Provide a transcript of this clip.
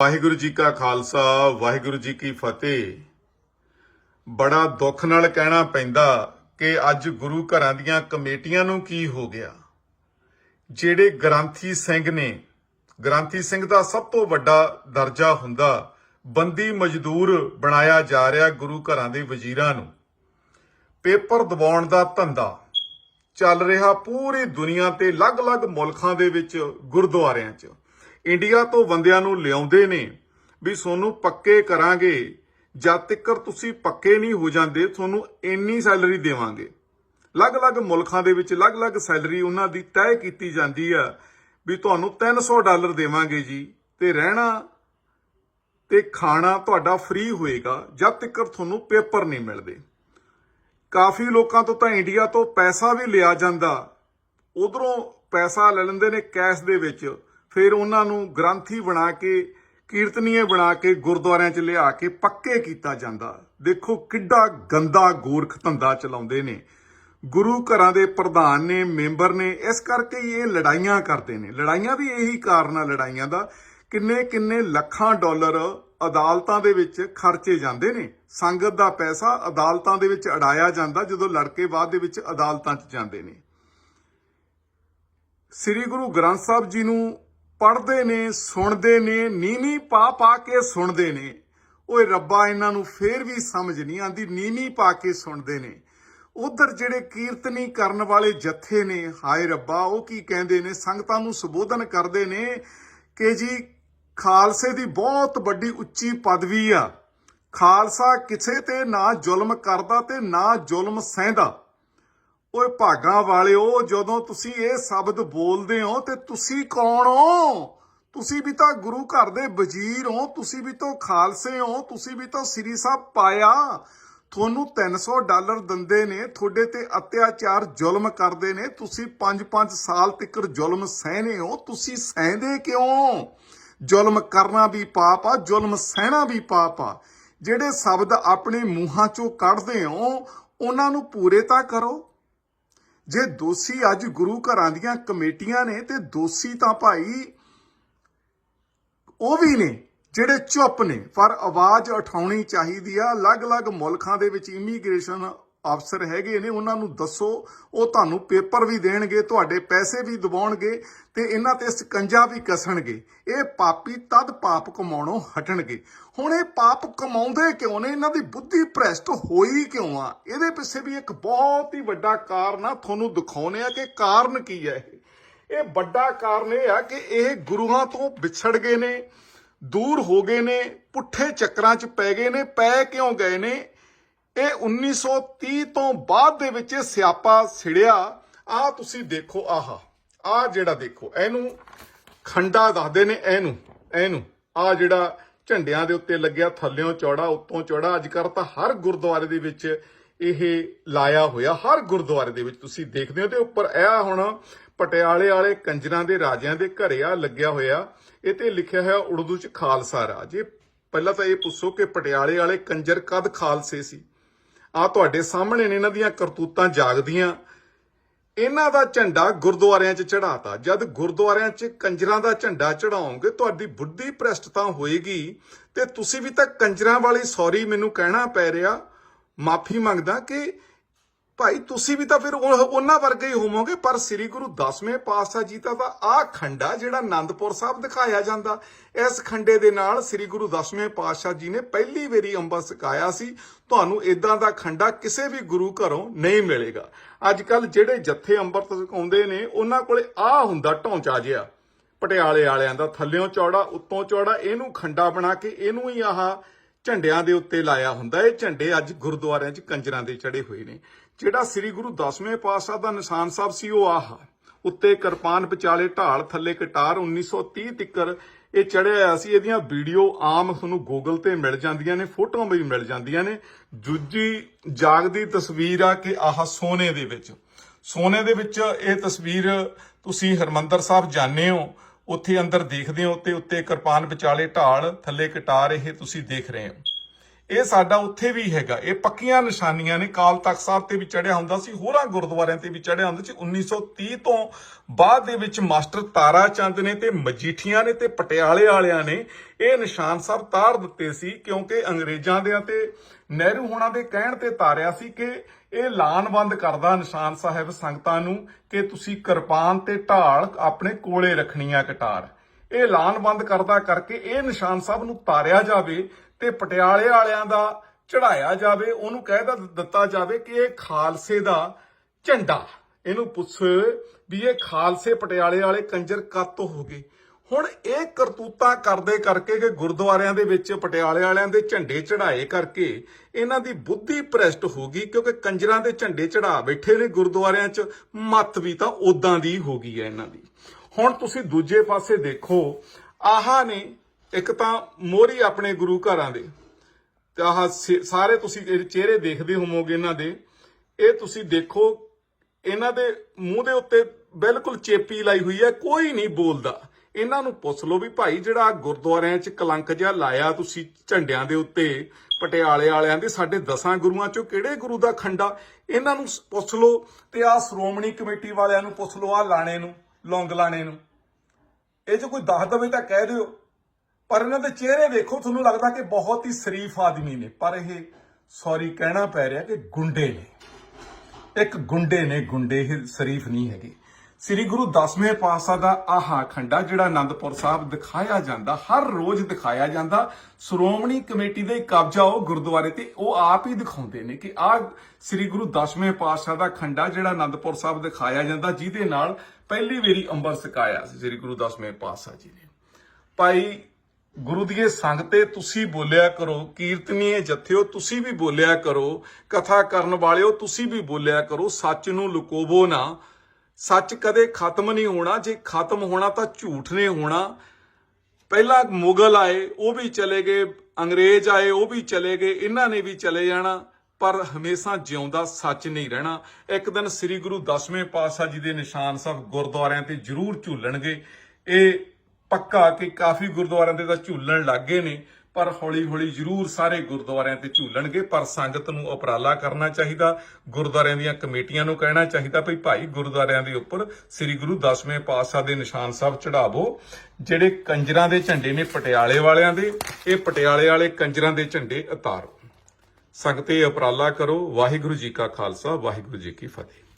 ਵਾਹਿਗੁਰੂ ਜੀ ਕਾ ਖਾਲਸਾ, ਵਾਹਿਗੁਰੂ ਜੀ ਕੀ ਫਤਿਹ। ਬੜਾ ਦੁੱਖ ਨਾਲ ਕਹਿਣਾ ਪੈਂਦਾ ਕਿ ਅੱਜ ਗੁਰੂ ਘਰਾਂ ਦੀਆਂ ਕਮੇਟੀਆਂ ਨੂੰ ਕੀ ਹੋ ਗਿਆ? ਜਿਹੜੇ ਗ੍ਰੰਥੀ ਸਿੰਘ ਨੇ, ਗ੍ਰੰਥੀ ਸਿੰਘ ਦਾ ਸਭ ਤੋਂ ਵੱਡਾ ਦਰਜਾ ਹੁੰਦਾ, ਬੰਦੀ ਮਜ਼ਦੂਰ ਬਣਾਇਆ ਜਾ ਰਿਹਾ ਗੁਰੂ ਘਰਾਂ ਦੇ ਵਜ਼ੀਰਾਂ ਨੂੰ। ਪੇਪਰ ਦਬਾਉਣ ਦਾ ਧੰਦਾ ਚੱਲ ਰਿਹਾ ਪੂਰੀ ਦੁਨੀਆ ਤੇ ਅਲੱਗ-ਅਲੱਗ ਮੁਲਕਾਂ ਦੇ ਵਿੱਚ ਗੁਰਦੁਆਰਿਆਂ 'ਚ। ਇੰਡੀਆ ਤੋਂ ਬੰਦਿਆਂ ਨੂੰ ਲਿਆਉਂਦੇ ਨੇ ਵੀ ਤੁਹਾਨੂੰ ਪੱਕੇ ਕਰਾਂਗੇ। ਜਦ ਤੱਕ ਤੁਸੀਂ ਪੱਕੇ ਨਹੀਂ ਹੋ ਜਾਂਦੇ, ਤੁਹਾਨੂੰ ਇੰਨੀ ਸੈਲਰੀ ਦੇਵਾਂਗੇ। ਅਲੱਗ-ਅਲੱਗ ਮੁਲਕਾਂ ਦੇ ਵਿੱਚ ਅਲੱਗ-ਅਲੱਗ ਸੈਲਰੀ ਉਹਨਾਂ ਦੀ ਤੈਅ ਕੀਤੀ ਜਾਂਦੀ ਆ ਵੀ ਤੁਹਾਨੂੰ 300 ਡਾਲਰ ਦੇਵਾਂਗੇ ਜੀ ਤੇ ਰਹਿਣਾ ਤੇ ਖਾਣਾ ਤੁਹਾਡਾ ਫ੍ਰੀ ਹੋਏਗਾ, ਜਦ ਤੱਕ ਤੁਹਾਨੂੰ ਪੇਪਰ ਨਹੀਂ ਮਿਲਦੇ। ਕਾਫੀ ਲੋਕਾਂ ਤੋਂ ਤਾਂ ਇੰਡੀਆ ਤੋਂ ਪੈਸਾ ਵੀ ਲਿਆ ਜਾਂਦਾ। ਉਧਰੋਂ ਪੈਸਾ ਲੈ ਲੈਂਦੇ ਨੇ ਕੈਸ਼ ਦੇ ਵਿੱਚ। ਫਿਰ ਉਹਨਾਂ ਨੂੰ ਗ੍ਰੰਥੀ ਬਣਾ ਕੇ, ਕੀਰਤਨੀਏ ਬਣਾ ਕੇ ਗੁਰਦੁਆਰਿਆਂ 'ਚ ਲਿਆ ਕੇ ਪੱਕੇ ਕੀਤਾ ਜਾਂਦਾ। ਦੇਖੋ ਕਿੱਡਾ ਗੰਦਾ ਗੋਰਖ ਧੰਦਾ ਚਲਾਉਂਦੇ ਨੇ। ਗੁਰੂ ਘਰਾਂ ਦੇ ਪ੍ਰਧਾਨ ਨੇ, ਮੈਂਬਰ ਨੇ, ਇਸ ਕਰਕੇ ਹੀ ਇਹ ਲੜਾਈਆਂ ਕਰਦੇ ਨੇ। ਲੜਾਈਆਂ ਵੀ ਇਹੀ ਕਾਰਨ ਆ ਲੜਾਈਆਂ ਦਾ ਕਿੰਨੇ ਕਿੰਨੇ ਲੱਖਾਂ ਡਾਲਰ ਅਦਾਲਤਾਂ ਦੇ ਵਿੱਚ ਖਰਚੇ ਜਾਂਦੇ ਨੇ। ਸੰਗਤ ਦਾ ਪੈਸਾ ਅਦਾਲਤਾਂ ਦੇ ਵਿੱਚ ਅੜਾਇਆ ਜਾਂਦਾ, ਜਦੋਂ ਲੜਕੇ ਬਾਅਦ ਦੇ ਵਿੱਚ ਅਦਾਲਤਾਂ 'ਚ ਜਾਂਦੇ ਨੇ। ਸ੍ਰੀ ਗੁਰੂ ਗ੍ਰੰਥ ਸਾਹਿਬ ਜੀ ਨੂੰ ਪੜ੍ਹਦੇ ਨੇ, ਸੁਣਦੇ ਨੇ, ਨੀਵੀਂ ਪਾ ਪਾ ਕੇ ਸੁਣਦੇ ਨੇ। ਓਏ ਰੱਬਾ, ਇਹਨਾਂ ਨੂੰ ਫੇਰ ਵੀ ਸਮਝ ਨਹੀਂ ਆਂਦੀ, ਨੀਵੀਂ ਪਾ ਕੇ ਸੁਣਦੇ ਨੇ। ਉਧਰ ਜਿਹੜੇ ਕੀਰਤਨੀ ਕਰਨ ਵਾਲੇ ਜਥੇ ਨੇ, ਹਾਏ ਰੱਬਾ, ਉਹ ਕੀ ਕਹਿੰਦੇ ਨੇ? ਸੰਗਤਾਂ ਨੂੰ ਸੰਬੋਧਨ ਕਰਦੇ ਨੇ ਕਿ ਜੀ, ਖਾਲਸੇ ਦੀ ਬਹੁਤ ਵੱਡੀ ਉੱਚੀ ਪਦਵੀ ਆ। ਖਾਲਸਾ ਕਿਸੇ ਤੇ ਨਾ ਜ਼ੁਲਮ ਕਰਦਾ ਤੇ ਨਾ ਜ਼ੁਲਮ ਸਹਿੰਦਾ। ਓਏ ਭਾਗਾਂ ਵਾਲਿਓ, ਜਦੋਂ ਤੁਸੀਂ ਇਹ ਸ਼ਬਦ ਬੋਲਦੇ ਹੋ ਤੇ ਤੁਸੀਂ ਕੌਣ ਹੋ? ਤੁਸੀਂ ਵੀ ਤਾਂ ਗੁਰੂ ਘਰ ਦੇ ਵਜ਼ੀਰ ਹੋ, ਤੁਸੀਂ ਵੀ ਤਾਂ ਖਾਲਸੇ ਹੋ, ਤੁਸੀਂ ਵੀ ਤਾਂ ਸ੍ਰੀ ਸਾਹਿਬ ਪਾਇਆ। ਤੁਹਾਨੂੰ 300 ਡਾਲਰ ਦਿੰਦੇ ਨੇ, ਤੁਹਾਡੇ ਤੇ ਅਤਿਆਚਾਰ ਜ਼ੁਲਮ ਕਰਦੇ ਨੇ, ਤੁਸੀਂ 5-5 ਸਾਲ ਤੱਕ ਜ਼ੁਲਮ ਸਹਿਨੇ ਹੋ, ਤੁਸੀਂ ਸਹਿੰਦੇ ਕਿਉਂ? ਜ਼ੁਲਮ ਕਰਨਾ ਵੀ ਪਾਪ ਆ, ਜ਼ੁਲਮ ਸਹਿਣਾ ਵੀ ਪਾਪ ਆ। ਜਿਹੜੇ ਸ਼ਬਦ ਆਪਣੇ ਮੂੰਹਾਂ ਚੋਂ ਕੱਢਦੇ ਹੋ, ਉਹਨਾਂ ਨੂੰ ਪੂਰੇ ਤਾਂ ਕਰੋ। ਜੇ ਦੋਸ਼ੀ ਅੱਜ ਗੁਰੂ ਘਰਾਂ ਦੀਆਂ ਕਮੇਟੀਆਂ ਨੇ ਤੇ ਦੋਸ਼ੀ ਤਾਂ ਭਾਈ ਉਹ ਵੀ ਨੇ ਜਿਹੜੇ ਚੁੱਪ ਨੇ। ਪਰ ਆਵਾਜ਼ ਉਠਾਉਣੀ ਚਾਹੀਦੀ ਆ। ਅਲੱਗ-ਅਲੱਗ ਮੁਲਕਾਂ ਦੇ ਵਿੱਚ ਇਮੀਗ੍ਰੇਸ਼ਨ ਅਫਸਰ ਹੈਗੇ ਨੇ, ਉਹਨਾਂ ਨੂੰ ਦੱਸੋ, ਉਹ ਤੁਹਾਨੂੰ ਪੇਪਰ ਵੀ ਦੇਣਗੇ, ਤੁਹਾਡੇ ਪੈਸੇ ਵੀ ਦਬਾਉਣਗੇ ਤੇ ਇਹਨਾਂ ਤੇ ਸਕੰਜਾ ਵੀ ਕਸਣਗੇ। ਇਹ ਪਾਪੀ ਤਦ ਪਾਪ ਕਮਾਉਣੋਂ ਹਟਣਗੇ। ਹੁਣ ਇਹ ਪਾਪ ਕਮਾਉਂਦੇ ਕਿਉਂ ਨੇ? ਇਹਨਾਂ ਦੀ ਬੁੱਧੀ ਭ੍ਰਸ਼ਟ ਹੋਈ ਕਿਉਂ ਆ? ਇਹਦੇ ਪਿੱਛੇ ਵੀ ਇੱਕ ਬਹੁਤ ਹੀ ਵੱਡਾ ਕਾਰਨ ਆ, ਤੁਹਾਨੂੰ ਦਿਖਾਉਨੇ ਆ ਕਿ ਕਾਰਨ ਕੀ ਹੈ ਇਹ। ਇਹ ਵੱਡਾ ਕਾਰਨ ਇਹ ਆ ਕਿ ਇਹ ਗੁਰੂਆਂ ਤੋਂ ਵਿਛੜ ਗਏ ਨੇ, ਦੂਰ ਹੋ ਗਏ ਨੇ, ਪੁੱਠੇ ਚੱਕਰਾਂ 'ਚ ਪੈ ਗਏ ਨੇ, ਪੈ ਕਿਉਂ ਗਏ ਨੇ? ਇਹ 1930 ਤੋਂ ਬਾਅਦ ਦੇ ਵਿੱਚ ਇਹ ਸਿਆਪਾ ਸਿੜਿਆ। ਆ ਤੁਸੀਂ ਦੇਖੋ, ਆਹ ਆ ਜਿਹੜਾ ਦੇਖੋ, ਇਹਨੂੰ ਖੰਡਾ ਦੱਸਦੇ ਨੇ, ਇਹਨੂੰ ਇਹਨੂੰ। ਆ ਜਿਹੜਾ ਝੰਡਿਆਂ ਦੇ ਉੱਤੇ ਲੱਗਿਆ, ਥੱਲਿਓਂ ਚੌੜਾ, ਉੱਤੋਂ ਚੌੜਾ। ਅੱਜ ਕੱਲ੍ਹ ਤਾਂ ਹਰ ਗੁਰਦੁਆਰੇ ਦੇ ਵਿੱਚ ਇਹ ਲਾਇਆ ਹੋਇਆ, ਹਰ ਗੁਰਦੁਆਰੇ ਦੇ ਵਿੱਚ ਤੁਸੀਂ ਦੇਖਦੇ ਹੋ ਤੇ ਉੱਪਰ ਇਹ ਹੁਣ ਪਟਿਆਲੇ ਵਾਲੇ ਕੰਜਰਾਂ ਦੇ ਰਾਜਿਆਂ ਦੇ ਘਰੇ ਆ, ਲੱਗਿਆ ਹੋਇਆ। ਇਹ ਤੇ ਲਿਖਿਆ ਹੋਇਆ, ਉਰਦੂ ਚ ਖਾਲਸਾ ਰਾਜ। ਇਹ ਪਹਿਲਾਂ ਤਾਂ ਇਹ ਪੁੱਛੋ ਕਿ ਪਟਿਆਲੇ ਵਾਲੇ ਕੰਜਰ ਕਦ ਖਾਲਸੇ ਸੀ? ਆ ਤੁਹਾਡੇ ਸਾਹਮਣੇ ਨੇ ਇਹਨਾਂ ਦੀਆਂ ਕਰਤੂਤਾਂ ਜਾਗਦੀਆਂ। ਇਹਨਾਂ ਦਾ ਝੰਡਾ ਗੁਰਦੁਆਰਿਆਂ 'ਚ ਚੜਾਤਾ ਜਦ ਗੁਰਦੁਆਰਿਆਂ 'ਚ ਕੰਜਰਾਂ ਦਾ ਝੰਡਾ ਚੜਾਓਗੇ ਤੁਹਾਡੀ ਬੁੱਧੀ ਭ੍ਰਸ਼ਟਤਾ ਹੋਏਗੀ। ਤੇ ਤੁਸੀਂ ਵੀ ਤਾਂ ਕੰਜਰਾਂ ਵਾਲੀ ਸੌਰੀ ਮੈਨੂੰ ਕਹਿਣਾ ਪੈ ਰਿਹਾ। ਮਾਫੀ ਮੰਗਦਾ ਕਿ ਭਾਈ, ਤੁਸੀਂ ਵੀ ਤਾਂ ਫਿਰ ਉਹਨਾਂ ਵਰਗੇ ਹੀ ਹੋਵੋਗੇ, ਪਰ ਸ੍ਰੀ ਗੁਰੂ ਦਸਵੇਂ ਪਾਤਸ਼ਾਹ ਜੀ ਦਾ ਤਾਂ ਆ ਖੰਡਾ ਜਿਹੜਾ ਆਨੰਦਪੁਰ ਸਾਹਿਬ ਦਿਖਾਇਆ ਜਾਂਦਾ, ਇਸ ਖੰਡੇ ਦੇ ਨਾਲ ਸ੍ਰੀ ਗੁਰੂ ਦਸਵੇਂ ਪਾਤਸ਼ਾਹ ਜੀ ਨੇ ਪਹਿਲੀ ਵਾਰੀ ਅੰਮ੍ਰਿਤ ਛਕਾਇਆ ਸੀ। ਤੁਹਾਨੂੰ ਇਦਾਂ ਦਾ ਖੰਡਾ ਕਿਸੇ ਵੀ ਗੁਰੂ ਘਰੋਂ ਨਹੀਂ ਮਿਲੇਗਾ। ਅੱਜ ਕੱਲ ਜਿਹੜੇ ਜੱਥੇ ਅੰਮ੍ਰਿਤ ਸਿਕਾਉਂਦੇ ਨੇ, ਉਹਨਾਂ ਕੋਲੇ ਆਹ ਹੁੰਦਾ ਢੌਂਚਾ ਜਿਹਾ। ਪਟਿਆਲੇ ਵਾਲਿਆਂ ਦਾ ਥੱਲਿਓਂ ਚੌੜਾ, ਉੱਤੋਂ ਚੌੜਾ, ਇਹਨੂੰ ਖੰਡਾ ਬਣਾ ਕੇ ਇਹਨੂੰ ਹੀ ਆਹ ਝੰਡਿਆਂ ਦੇ ਉੱਤੇ ਲਾਇਆ ਹੁੰਦਾ ਇਹ ਝੰਡੇ ਅੱਜ ਗੁਰਦੁਆਰਿਆਂ 'ਚ ਕੰਜਰਾਂ ਦੇ ਚੜੇ ਹੋਏ ਨੇ। ਜਿਹੜਾ ਸ੍ਰੀ ਗੁਰੂ ਦਸਵੇਂ ਪਾਤਸ਼ਾਹ ਦਾ ਨਿਸ਼ਾਨ ਸਾਹਿਬ ਸੀ, ਉਹ ਆਹ ਉੱਤੇ ਕਿਰਪਾਨ ਵਿਚਾਲੇ ਢਾਲ ਥੱਲੇ ਕਟਾਰ 1930 ਤਿੱਕਰ ਇਹ ਚੜਿਆ ਹੋਇਆ ਸੀ। ਇਹਦੀਆਂ ਵੀਡੀਓ ਆਮ ਤੁਹਾਨੂੰ ਗੂਗਲ ਤੇ ਮਿਲ ਜਾਂਦੀਆਂ ਨੇ, ਫੋਟੋਆਂ ਵੀ ਮਿਲ ਜਾਂਦੀਆਂ ਨੇ। ਦੂਜੀ ਜਾਗਦੀ ਤਸਵੀਰ ਆ ਕਿ ਆਹ ਸੋਨੇ ਦੇ ਵਿੱਚ। ਸੋਨੇ ਦੇ ਵਿੱਚ ਇਹ ਤਸਵੀਰ ਤੁਸੀਂ ਹਰਮੰਦਰ ਸਾਹਿਬ ਜਾਣੇ ਹੋ ਉੱਥੇ ਅੰਦਰ ਦੇਖਦੇ ਹੋ ਤੇ ਉੱਤੇ ਕਿਰਪਾਨ ਵਿਚਾਲੇ ਢਾਲ ਥੱਲੇ ਕਟਾਰ ਇਹ ਤੁਸੀਂ ਦੇਖ ਰਹੇ ਹੋ। ਇਹ ਸਾਡਾ ਉੱਥੇ ਵੀ ਹੈਗਾ। ਇਹ ਪੱਕੀਆਂ ਨਿਸ਼ਾਨੀਆਂ ਨੇ। ਕਾਲ ਤਖਤ ਸਾਹਿਬ ਤੇ ਵੀ ਚੜਿਆ ਹੁੰਦਾ ਸੀ। ਹੋਰਾਂ ਗੁਰਦੁਆਰਿਆਂ ਤੇ ਵੀ ਚੜਿਆ ਹੁੰਦਾ ਸੀ। 1930 ਤੋਂ ਬਾਅਦ ਦੇ ਵਿੱਚ ਮਾਸਟਰ ਤਾਰਾ ਚੰਦ ਨੇ ਤੇ ਮਜੀਠੀਆਂ ਨੇ ਤੇ ਪਟਿਆਲੇ ਵਾਲਿਆਂ ਨੇ ਇਹ ਨਿਸ਼ਾਨ ਸਾਹਿਬ ਤਾਰ ਦਿੱਤੇ ਸੀ ਕਿਉਂਕਿ ਅੰਗਰੇਜ਼ਾਂ ਦੇ ਅਤੇ ਨਹਿਰੂ ਹੋਣਾ ਦੇ ਕਹਿਣ ਤੇ ਤਾਰਿਆ ਸੀ ਕਿ ਇਹ ਲਾਨਬੰਦ ਕਰਦਾ ਨਿਸ਼ਾਨ ਸਾਹਿਬ ਸੰਗਤਾਂ ਨੂੰ ਕਿ ਤੁਸੀਂ ਕਿਰਪਾਨ ਤੇ ਢਾਲ ਆਪਣੇ ਕੋਲੇ ਰੱਖਣੀ ਆ ਕਟਾਰ। ਇਹ ਲਾਨਬੰਦ ਕਰਦਾ ਕਰਕੇ ਇਹ ਨਿਸ਼ਾਨ ਸਾਹਿਬ ਨੂੰ ਤਾਰਿਆ ਜਾਵੇ ਤੇ ਪਟਿਆਲੇ ਵਾਲਿਆਂ ਦਾ ਚੜਾਇਆ ਜਾਵੇ, ਉਹਨੂੰ ਕਹਿ ਦਿੱਤਾ ਜਾਵੇ ਕਿ ਇਹ ਖਾਲਸੇ ਦਾ ਝੰਡਾ। ਇਹਨੂੰ ਪੁੱਛ ਵੀ ਇਹ ਖਾਲਸੇ ਪਟਿਆਲੇ ਵਾਲੇ ਕੰਜਰ ਕੱਤ ਹੋ ਗਏ। ਹੁਣ ਇਹ ਕਰਤੂਤਾ ਕਰਦੇ ਕਰਕੇ ਕਿ ਗੁਰਦੁਆਰਿਆਂ ਦੇ ਵਿੱਚ ਪਟਿਆਲੇ ਵਾਲਿਆਂ ਦੇ ਝੰਡੇ ਚੜਾਏ ਕਰਕੇ ਇਹਨਾਂ ਦੀ ਬੁੱਧੀ ਭ੍ਰਸ਼ਟ ਹੋ ਗਈ, ਕਿਉਂਕਿ ਕੰਜਰਾਂ ਦੇ ਝੰਡੇ ਚੜਾ ਬੈਠੇ ਨੇ ਗੁਰਦੁਆਰਿਆਂ 'ਚ, ਮੱਤ ਵੀ ਤਾਂ ਉਦਾਂ ਦੀ ਹੋ ਗਈ ਹੈ ਇਹਨਾਂ ਦੀ। ਹੁਣ ਤੁਸੀਂ ਦੂਜੇ ਪਾਸੇ ਦੇਖੋ, ਆਹਾ ਨੇ ਇੱਕ ਤਾਂ ਮੋਰੀ ਆਪਣੇ ਗੁਰੂ ਘਰਾਂ ਦੇ। ਤੇ ਆਹ ਸਾਰੇ ਤੁਸੀਂ ਚਿਹਰੇ ਦੇਖਦੇ ਹੋਵੋਗੇ ਇਹਨਾਂ ਦੇ। ਇਹ ਤੁਸੀਂ ਦੇਖੋ, ਇਹਨਾਂ ਦੇ ਮੂੰਹ ਦੇ ਉੱਤੇ ਬਿਲਕੁਲ ਚੇਪੀ ਲਾਈ ਹੋਈ ਹੈ, ਕੋਈ ਨਹੀਂ ਬੋਲਦਾ। ਇਹਨਾਂ ਨੂੰ ਪੁੱਛ ਲਓ ਵੀ ਭਾਈ ਜਿਹੜਾ ਗੁਰਦੁਆਰਿਆਂ 'ਚ ਕਲੰਕ ਜਿਹਾ ਲਾਇਆ ਤੁਸੀਂ ਝੰਡਿਆਂ ਦੇ ਉੱਤੇ, ਪਟਿਆਲੇ ਵਾਲਿਆਂ ਦੇ, ਸਾਡੇ ਦਸਾਂ ਗੁਰੂਆਂ 'ਚੋਂ ਕਿਹੜੇ ਗੁਰੂ ਦਾ ਖੰਡਾ? ਇਹਨਾਂ ਨੂੰ ਪੁੱਛ ਲਓ ਤੇ ਆਹ ਸ਼੍ਰੋਮਣੀ ਕਮੇਟੀ ਵਾਲਿਆਂ ਨੂੰ ਪੁੱਛ ਲਓ, ਆਹ ਲਾਣੇ ਨੂੰ। ਲੌਂਗ ਲਾਣੇ ਨੂੰ। ਇਹ ਜੋ ਕੋਈ ਦੱਸ ਦਵੇ ਤਾਂ ਕਹਿ ਦਿਓ। ਪਰ ਇਹਨਾਂ ਦੇ ਚਿਹਰੇ ਵੇਖੋ, ਤੁਹਾਨੂੰ ਲੱਗਦਾ ਕਿ ਬਹੁਤ ਹੀ ਸ਼ਰੀਫ ਆਦਮੀ ਨੇ। ਪਰ ਇਹ ਸੌਰੀ ਕਹਿਣਾ ਪੈ ਰਿਹਾ ਕਿ ਗੁੰਡੇ ਨੇ। ਇੱਕ ਗੁੰਡੇ ਨੇ, ਗੁੰਡੇ ਇਹ ਸ਼ਰੀਫ ਨਹੀਂ ਹੈਗੇ। ਸ੍ਰੀ ਗੁਰੂ ਦਸਵੇਂ ਪਾਤਸ਼ਾਹ ਦਾ ਆਹਾ ਖੰਡਾ, ਜਿਹੜਾ ਆਨੰਦਪੁਰ ਸਾਹਿਬ ਦਿਖਾਇਆ ਜਾਂਦਾ, ਹਰ ਰੋਜ਼ ਦਿਖਾਇਆ ਜਾਂਦਾ। ਸ਼੍ਰੋਮਣੀ ਕਮੇਟੀ ਦੇ ਕਬਜ਼ਾ ਉਹ ਗੁਰਦੁਆਰੇ ਤੇ, ਉਹ ਆਪ ਹੀ ਦਿਖਾਉਂਦੇ ਨੇ ਕਿ ਆਹ ਸ੍ਰੀ ਗੁਰੂ ਦਸਵੇਂ ਪਾਤਸ਼ਾਹ ਦਾ ਖੰਡਾ, ਜਿਹੜਾ ਆਨੰਦਪੁਰ ਸਾਹਿਬ ਦਿਖਾਇਆ ਜਾਂਦਾ, ਜਿਹਦੇ ਨਾਲ ਪਹਿਲੀ ਵਾਰੀ ਅੰਬਰ ਸਕਾਇਆ ਸੀ, ਸ੍ਰੀ ਗੁਰੂ ਦਸਵੇਂ ਪਾਤਸ਼ਾਹ ਜੀ ਨੇ। ਭਾਈ ਗੁਰੂ ਦੀਏ ਸੰਗ ਤੇ ਤੁਸੀਂ ਬੋਲਿਆ ਕਰੋ ਕੀਰਤਨੀਏ ਜਥਿਓ ਤੁਸੀਂ ਵੀ ਬੋਲਿਆ ਕਰੋ, ਕਥਾ ਕਰਨ ਵਾਲਿਓ ਤੁਸੀਂ ਵੀ ਬੋਲਿਆ ਕਰੋ, ਸੱਚ ਨੂੰ ਲੁਕੋਵੋ ਨਾ। ਸੱਚ ਕਦੇ ਖਤਮ ਨਹੀਂ ਹੋਣਾ, ਜੇ ਖਤਮ ਹੋਣਾ ਤਾਂ ਝੂਠ ਨੇ ਹੋਣਾ। ਪਹਿਲਾਂ ਮੁਗਲ ਆਏ, ਉਹ ਵੀ ਚਲੇ ਗਏ, ਅੰਗਰੇਜ਼ ਆਏ, ਉਹ ਵੀ ਚਲੇ ਗਏ, ਇਹਨਾਂ ਨੇ ਵੀ ਚਲੇ ਜਾਣਾ। ਪਰ ਹਮੇਸ਼ਾ ਜਿਉਂਦਾ ਸੱਚ ਨਹੀਂ ਰਹਿਣਾ। ਇੱਕ ਦਿਨ ਸ੍ਰੀ ਗੁਰੂ ਦਸਵੇਂ ਪਾਤਸ਼ਾਹ ਜੀ ਦੇ ਨਿਸ਼ਾਨ ਸਾਹਿਬ ਗੁਰਦੁਆਰਿਆਂ ਤੇ ਜ਼ਰੂਰ ਝੂਲਣਗੇ। ਇਹ ਪੱਕਾ ਕਿ ਕਾਫੀ ਗੁਰਦੁਆਰਿਆਂ ਤੇ ਤਾਂ ਝੂਲਣ ਲੱਗ ਗਏ ਨੇ, ਪਰ ਹੌਲੀ ਹੌਲੀ ਜ਼ਰੂਰ ਸਾਰੇ ਗੁਰਦੁਆਰਿਆਂ ਤੇ ਝੂਲਣਗੇ। ਪਰ ਸੰਗਤ ਨੂੰ ਉਪਰਾਲਾ ਕਰਨਾ ਚਾਹੀਦਾ, ਗੁਰਦੁਆਰਿਆਂ ਦੀਆਂ ਕਮੇਟੀਆਂ ਨੂੰ ਕਹਿਣਾ ਚਾਹੀਦਾ, ਭਈ ਭਾਈ ਗੁਰਦੁਆਰਿਆਂ ਦੇ ਉੱਪਰ ਸ੍ਰੀ ਗੁਰੂ ਦਸਵੇਂ ਪਾਤਸ਼ਾਹ ਦੇ ਨਿਸ਼ਾਨ ਸਾਹਿਬ ਚੜਾਵੋ ਜਿਹੜੇ ਕੰਜਰਾਂ ਦੇ ਝੰਡੇ ਨੇ ਪਟਿਆਲੇ ਵਾਲਿਆਂ ਦੇ, ਇਹ ਪਟਿਆਲੇ ਵਾਲੇ ਕੰਜਰਾਂ ਦੇ ਝੰਡੇ ਉਤਾਰੋ। ਸੰਗਤੇ ਉਪਰਾਲਾ ਕਰੋ। ਵਾਹਿਗੁਰੂ ਜੀ ਕਾ ਖਾਲਸਾ ਵਾਹਿਗੁਰੂ ਜੀ ਕੀ ਫਤਿਹ।